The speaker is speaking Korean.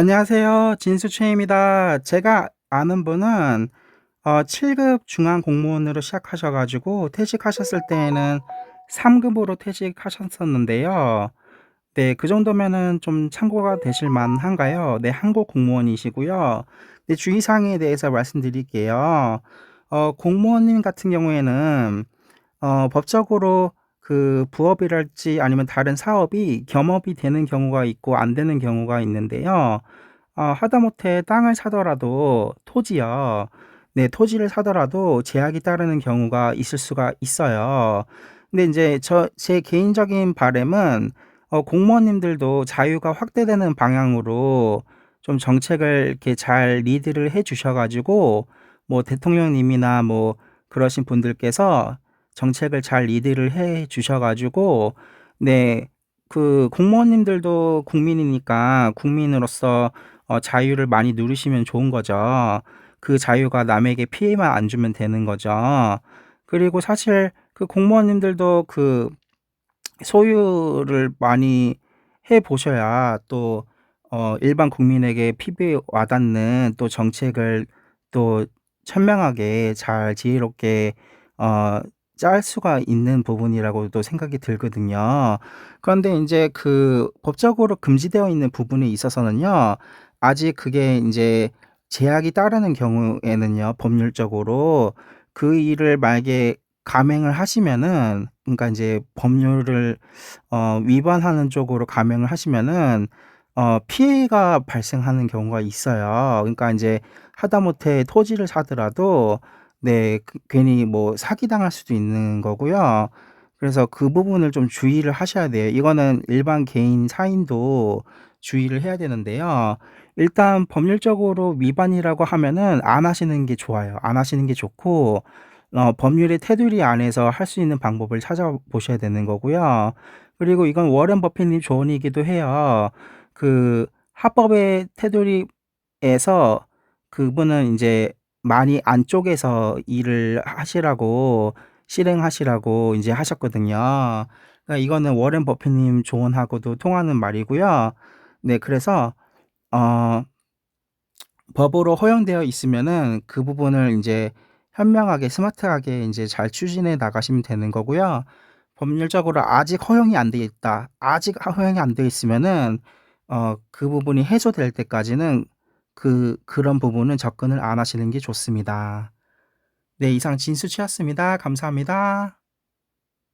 안녕하세요. 진수채입니다. 제가 아는 분은 어 7급 중앙 공무원으로 시작하셔 가지고 퇴직하셨을 때에는 3급으로 퇴직하셨었는데요. 네, 그 정도면은 좀 참고가 되실 만한가요? 네, 한국 공무원이시고요. 네, 주의사항에 대해서 말씀드릴게요. 어 공무원님 같은 경우에는 어 법적으로 그 부업이랄지 아니면 다른 사업이 겸업이 되는 경우가 있고 안 되는 경우가 있는데요. 어 하다못해 땅을 사더라도 토지요. 네, 토지를 사더라도 제약이 따르는 경우가 있을 수가 있어요. 근데 인제 저 제 개인적인 바람은 어 공무원님들도 자유가 확대되는 방향으로 좀 정책을 이렇게 잘 리드를 해 주셔 가지고 뭐 대통령님이나 뭐 그러신 분들께서 정책을 잘 리드를 해 주셔 가지고 네 그 공무원님들도 국민이니까 국민으로서 어 자유를 많이 누리시면 좋은 거죠. 그 자유가 남에게 피해만 안 주면 되는 거죠. 그리고 사실 그 공무원님들도 그 소유를 많이 해 보셔야 또 어 일반 국민에게 피부에 와닿는 또 정책을 또 현명하게 잘 지혜롭게 어 짤 수가 있는 부분이라고도 생각이 들거든요. 그런데 인제 그 법적으로 금지되어 있는 부분에 있어서는요. 아직 그게 인제 제약이 따르는 경우에는요, 법률적으로 그 일을 만약에 감행을 하시면은 그러니까 인제 법률을 어 위반하는 쪽으로 감행을 하시면은 어 피해가 발생하는 경우가 있어요. 그러니까 인제 하다못해 토지를 사더라도 네 그 괜히 뭐 사기당할 수도 있는 거고요. 그래서 그 부분을 좀 주의를 하셔야 돼요. 이거는 일반 개인 사인도 주의를 해야 되는데요. 일단 법률적으로 위반이라고 하면은 안 하시는 게 좋아요. 안 하시는 게 좋고 어 법률의 테두리 안에서 할 수 있는 방법을 찾아보셔야 되는 거고요. 그리고 이건 워렌 버핏님 조언이기도 해요. 그 합법의 테두리에서 그분은 인제 많이 안쪽에서 일을 하시라고 실행하시라고 인제 하셨거든요. 그러니까 이거는 워렌 버핏 님 조언하고도 통하는 말이고요. 네 그래서 어 법으로 허용되어 있으면은 그 부분을 인제 현명하게 스마트하게 인제 잘 추진해 나가시면 되는 거고요. 법률적으로 아직 허용이 안 돼 있다. 아직 하 허용이 안 돼 있으면은 어 그 부분이 해소될 때까지는 그 그런 부분은 접근을 안 하시는 게 좋습니다. 네, 이상 진수 치였습니다. 감사합니다.